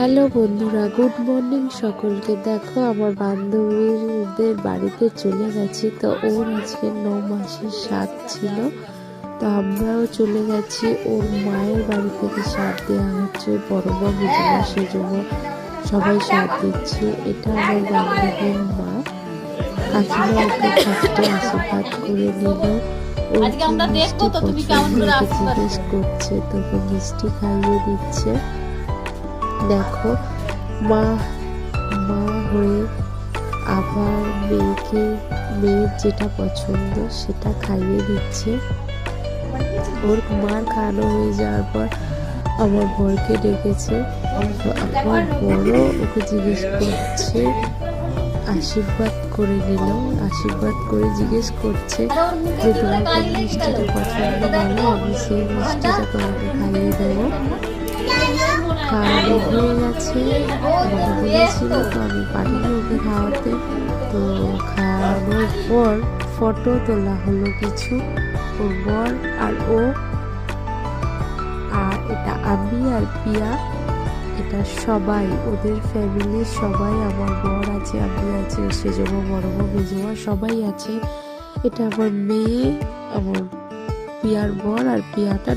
Hello বন্ধুরা good morning. সকলকে দেখো আমার বান্ধবীদের বাড়িতে চলে গেছি। তো ওর আজকে ন মাসের স্বাদ ছিল। তো আমরাও চলে গেছি। ওর মায়ের বাড়ি থেকে স্বাদ দেওয়া হচ্ছে বড় মা বুঝলাম সেজন্য সবাই স্বাদ দিচ্ছে। এটা আমার বান্ধবীর মা। কাকিমা ওকে ফার্স্টে আশীর্বাদ করে নিল। আজকে আমরা দেখব তো তুমি কেমন করে আশীর্বাদ করছে তোকে মিষ্টি খাইয়ে দিচ্ছে। দেখো, মা মা হয়ে আবার মেয়েকে মেয়ের যেটা পছন্দ সেটা খাইয়ে দিচ্ছে। ওর মার খাওয়ানো হয়ে যাওয়ার পর আমার বরকে ডেকেছে। আমার বড় ওকে জিজ্ঞেস করছে, আশীর্বাদ করে নিল। আশীর্বাদ করে জিজ্ঞেস করছে যে, তোমার মিষ্টিটা পছন্দ বলো? আমি সেই মিষ্টিটা তোমাকে খাওয়ানো হয়ে গেছে তো আমি পাঠিয়ে ওকে খাওয়াতে তো খাওয়ানোর পর ফটো তোলা হলো কিছু, ওর বর আর ও আর এটা আমি আর পিয়া এটা সবাই ওদের ফ্যামিলির সবাই আমার বর আছে আমি আছে সেজমা বড় মা মেজমা সবাই আছে। এটা আমার মেয়ে, আমার পিয়ার বর আর পিয়াটা